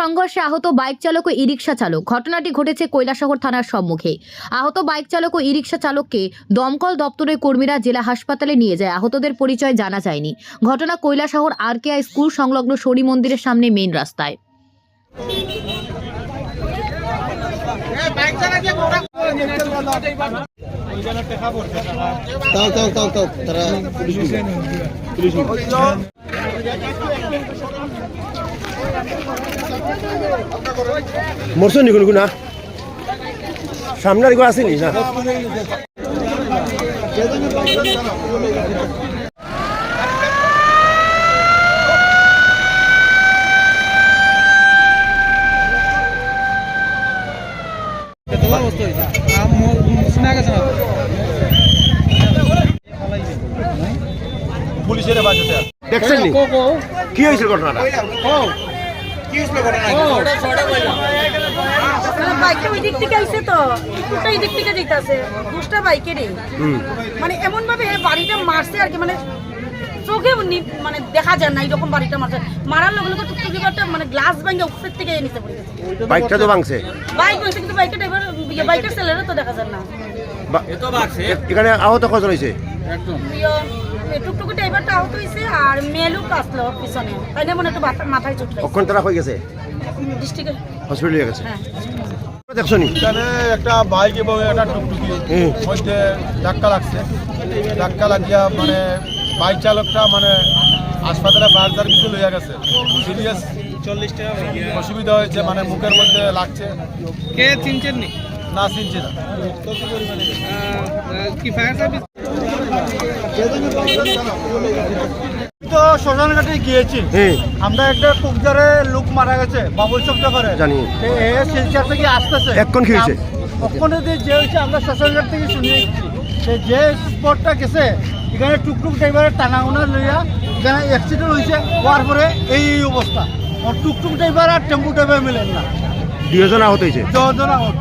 সংঘর্ষে আহত বাইক চালক ও ই রিক্সা চালক। ঘটনাটি ঘটেছে কৈলাসহর থানার সম্মুখে। আহত বাইক চালক ও ই রিক্সা চালককে দমকল দপ্তরের কর্মীরা জেলা হাসপাতালে নিয়ে যায়। আহতদের পরিচয় জানা যায়নি। ঘটনা Kailashahar R K I school সংলগ্ন শনি মন্দিরের সামনে মেইন রাস্তায়। মরছো নি কোনো না? সামনে আর আসেনি না পুলিশের বাজেতে দেখছেন নি? কি হয়েছিল ঘটনাটা? বাইকটা ওই দিক থেকে আইছে তো। কুকুরটা এই দিক থেকে যেতেছে দুষ্টা বাইকেরই হুম। মানে এমন ভাবে বাড়িটা মারছে আর কি মানে চোখে নি- মানে দেখা যায় না এরকম বাড়িটা মারছে। মারার লগে লগে টুকটুকি বারটা মানে গ্লাস ভাঙে উপর থেকে নিচে পড়ে গেছে। বাইকটা তো ভাঙছে? বাইক কিন্তু বাইকের ড্রাইভার বাইকের ছেলেরা তো দেখা যায় না। এখানে আহত কজন হয়েছে? ইয়ে, টুকটুকি ড্রাইভারটা আহত হয়েছে আর মেলুক আসলো পিছনে। তাই না মনে একটু মাথায় চোট কখন তারা হয়ে গেছে? ডিস্ট্রিক্টের হসপিটালে গেছে? হ্যাঁ এখানে একটা বাইক এবং একটা টুকটুকি। হুম। মধ্যে ধাক্কা লাগছে। ধাক্কা লাগিয়া মানে বাইক চালকটা মানে হাসপাতালে ফায়ার সার্ভিসে লইয়া গেছে। সিরিয়াস অসুবিধা হয়েছে মানে মুখের মধ্যে লাগছে। কে চিনছেন না? চিনছি না। কি ফায়ার সার্ভিস? তো শ্মশানঘাটে গিয়েছি। আমরা একটা কুকজারে লোক মারা গেছে বাবুল চক্র করে। জানি। শিলচর থেকে আসতেছে। এক্ষণ কি হয়েছে? ওখানে যে যে হয়েছে আমরা শ্মশানঘাট থেকে শুনে সে যে স্পটটা গেছে এখানে টুকটুক ড্রাইভারের টানাগোনা লইয়া এখানে অ্যাক্সিডেন্ট হয়েছে হওয়ার পরে এই অবস্থা। টুকটুক ড্রাইভার আর টেম্পু ড্রাইভার মিলেন না। দুজন আহত হয়েছে? দশজন আহত।